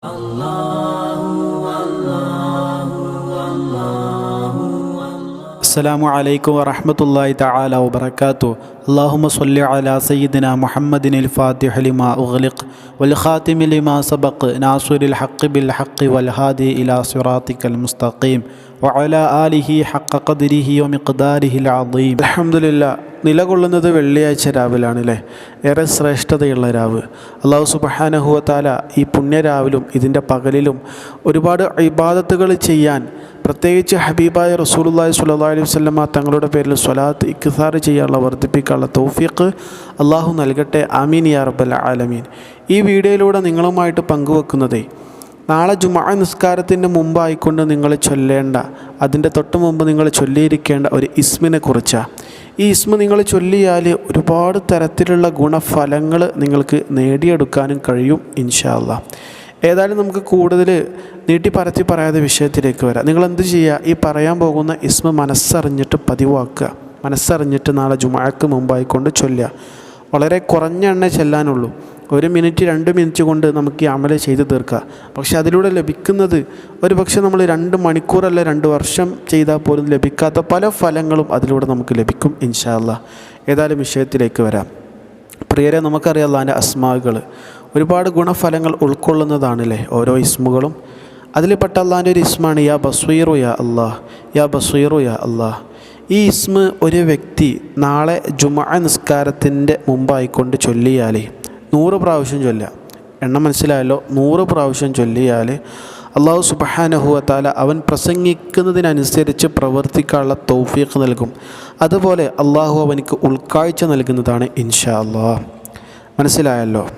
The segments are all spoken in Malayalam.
啊啦 عليكم ورحمة الله تعالى وبركاته اللهم صل على سيدنا محمد الفاتح لما أغلق والخاتم لما سبق ناصر الحق بالحق والهادي إلى صراطك المستقيم وعلى آله حق قدره ومقداره العظيم الحمد لله നിലകൊള്ളുന്നത് വെള്ളിയാഴ്ച രാവിലാണല്ലേ ഏറെ ശ്രേഷ്ഠതയുള്ള രാവ് അള്ളാഹു സുബഹാനഹുവത്താല ഈ പുണ്യരാവിലും ഇതിൻ്റെ പകലിലും ഒരുപാട് ഇബാദത്തുകൾ ചെയ്യാൻ പ്രത്യേകിച്ച് ഹബീബായ റസൂലുള്ളാഹി സ്വല്ലല്ലാഹി അലൈഹി വസല്ലമ തങ്ങളുടെ പേരിൽ സ്വലാത്ത് ഇഖ്സാർ ചെയ്യാനുള്ള വർദ്ധിപ്പിക്കാനുള്ള തൗഫീഖ് അള്ളാഹു നൽകട്ടെ. ആമീൻ യാ റബ്ബൽ ആലമീൻ. ഈ വീഡിയോയിലൂടെ നിങ്ങളുമായിട്ട് പങ്കുവെക്കുന്നത് നാളെ ജുമാ നിസ്കാരത്തിന്റെ മുമ്പായിക്കൊണ്ട് നിങ്ങൾ ചൊല്ലേണ്ട അതിന്റെ തൊട്ട് മുമ്പ് നിങ്ങൾ ചൊല്ലിയിരിക്കേണ്ട ഒരു ഇസ്മിനെ കുറിച്ചാണ് ഈ ഇസ്മ നിങ്ങൾ ചൊല്ലിയാൽ ഒരുപാട് തരത്തിലുള്ള ഗുണഫലങ്ങൾ നിങ്ങൾക്ക് നേടിയെടുക്കാനും കഴിയും ഇൻഷാല്ല ഏതായാലും നമുക്ക് കൂടുതൽ നീട്ടി പറത്തി പറയാതെ വിഷയത്തിലേക്ക് വരാം. നിങ്ങൾ എന്ത് ചെയ്യുക? ഈ പറയാൻ പോകുന്ന ഇസ്മ മനസ്സറിഞ്ഞിട്ട് പതിവാക്കുക. മനസ്സറിഞ്ഞിട്ട് നാളെ ജുമാക്ക് മുമ്പായിക്കൊണ്ട് ചൊല്ലുക. വളരെ കുറഞ്ഞ എണ്ണ ചെല്ലാനുള്ളൂ. ഒരു മിനിറ്റ് രണ്ട് മിനിറ്റ് കൊണ്ട് നമുക്ക് ഈ അമല ചെയ്ത് തീർക്കാം പക്ഷെ അതിലൂടെ ലഭിക്കുന്നത് ഒരു പക്ഷേ നമ്മൾ രണ്ട് മണിക്കൂറല്ല രണ്ട് വർഷം ചെയ്താൽ പോലും ലഭിക്കാത്ത പല ഫലങ്ങളും അതിലൂടെ നമുക്ക് ലഭിക്കും ഇൻഷാല്ല ഏതായാലും വിഷയത്തിലേക്ക് വരാം. പ്രിയരെ നമുക്കറിയാം അള്ളാന്റെ അസ്മാകൾ ഒരുപാട് ഗുണഫലങ്ങൾ ഉൾക്കൊള്ളുന്നതാണല്ലേ ഓരോ ഇസ്മുകളും? അതിൽപ്പെട്ട അള്ളാന്റെ ഒരു ഇസ്മാണ് യാ ബസ്വീറു യാ അള്ളാഹ് യാ ബസ്വീറു യാ അള്ളാഹ്. ഈ ഇസ്മ ഒരു വ്യക്തി നാളെ ജുമാ നിസ്കാരത്തിന്റെ മുമ്പായിക്കൊണ്ട് ചൊല്ലിയാലേ നൂറ് പ്രാവശ്യം ചൊല്ലുക. എണ്ണം മനസ്സിലായല്ലോ? നൂറ് പ്രാവശ്യം ചൊല്ലിയാൽ അള്ളാഹു സുബഹാനഹുവത്താല അവൻ പ്രസംഗിക്കുന്നതിനനുസരിച്ച് പ്രവർത്തിക്കാനുള്ള തൗഫീഖ് നൽകും. അതുപോലെ അള്ളാഹു അവനിക്ക് ഉൾക്കാഴ്ച നൽകുന്നതാണ് ഇൻഷാ അള്ളാഹ്. മനസ്സിലായല്ലോ?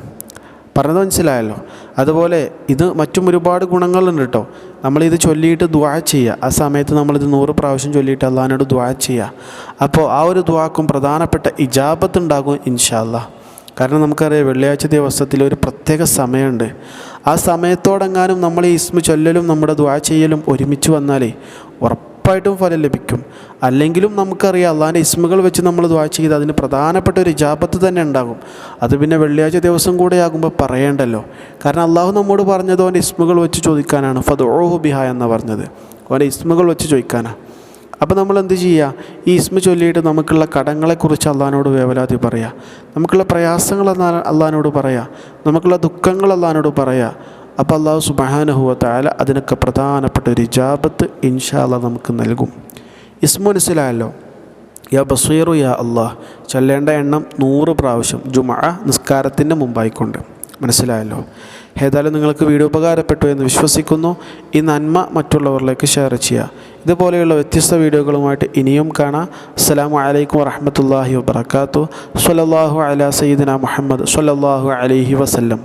പറഞ്ഞത് മനസ്സിലായല്ലോ. അതുപോലെ ഇത് മറ്റും ഒരുപാട് ഗുണങ്ങളുണ്ട് കേട്ടോ നമ്മളിത് ചൊല്ലിയിട്ട് ദ്വാ ചെയ്യുക. ആ സമയത്ത് നമ്മളിത് നൂറ് പ്രാവശ്യം ചൊല്ലിയിട്ട് അള്ളഹാനോട് ദ്വാ ചെയ്യുക. അപ്പോൾ ആ ഒരു ദ്വാക്കും പ്രധാനപ്പെട്ട ഇജാബത്ത് ഉണ്ടാകും ഇൻഷാല്ലാ കാരണം നമുക്കറിയാം വെള്ളിയാഴ്ച ദിവസത്തിൽ ഒരു പ്രത്യേക സമയമുണ്ട്. ആ സമയത്തോടെങ്ങാനും നമ്മൾ ഈ ഇസ്മു ചൊല്ലലും നമ്മുടെ ദ്വാ ചെയ്യലും ഒരുമിച്ച് വന്നാലേ ഉറപ്പായിട്ടും ഫലം ലഭിക്കും. അല്ലെങ്കിലും നമുക്കറിയാം അള്ളാന്റെ ഇസ്മുകൾ വെച്ച് നമ്മൾ ദ്വാ ചെയ്ത് അതിന് പ്രധാനപ്പെട്ട ഒരു ജാപത്ത് തന്നെ ഉണ്ടാകും. അത് പിന്നെ വെള്ളിയാഴ്ച ദിവസം കൂടെ ആകുമ്പോൾ പറയേണ്ടല്ലോ. കാരണം അള്ളാഹു നമ്മോട് പറഞ്ഞത് അവന്റെ ഇസ്മുകൾ വെച്ച് ചോദിക്കാനാണ്. ഫത് ഓഹു ബിഹ എന്ന് പറഞ്ഞത്. അവന്റെ ഇസ്മുകൾ വെച്ച് ചോദിക്കാനാണ്. അപ്പോൾ നമ്മൾ എന്ത് ചെയ്യുക? ഈ ഇസ്മ ചൊല്ലിയിട്ട് നമുക്കുള്ള കടങ്ങളെക്കുറിച്ച് അള്ളഹാനോട് വേവലാതി പറയുക. നമുക്കുള്ള പ്രയാസങ്ങൾ അള്ളഹാനോട് പറയുക. നമുക്കുള്ള ദുഃഖങ്ങൾ അള്ളഹാനോട് പറയുക. അപ്പോൾ അള്ളാഹു സുബഹാനഹുവത്തായാല അതിനൊക്കെ പ്രധാനപ്പെട്ട ഒരു ഇജാബത്ത് ഇൻഷാല്ല നമുക്ക് നൽകും. ഇസ്മ മനസ്സിലായല്ലോ യാ ബസീറു യാ അള്ളാഹ് ചൊല്ലേണ്ട എണ്ണം നൂറ് പ്രാവശ്യം ജുമ നിസ്കാരത്തിന്റെ മുമ്പായിക്കൊണ്ട്. മനസ്സിലായല്ലോ? ഏതായാലും നിങ്ങൾക്ക് വീഡിയോ ഉപകാരപ്പെട്ടു എന്ന് വിശ്വസിക്കുന്നു. ഈ നന്മ മറ്റുള്ളവരിലേക്ക് ഷെയർ ചെയ്യുക. ഇതുപോലെയുള്ള വ്യത്യസ്ത വീഡിയോകളുമായിട്ട് ഇനിയും കാണാം. അസ്സാം വലൈക്കും വറഹമത്തല്ലാഹി വാത്തു സല്ലാഹു അല സയ്യിദിന മുഹമ്മദ് സല്ലാഹു അലഹി വസല്ലം.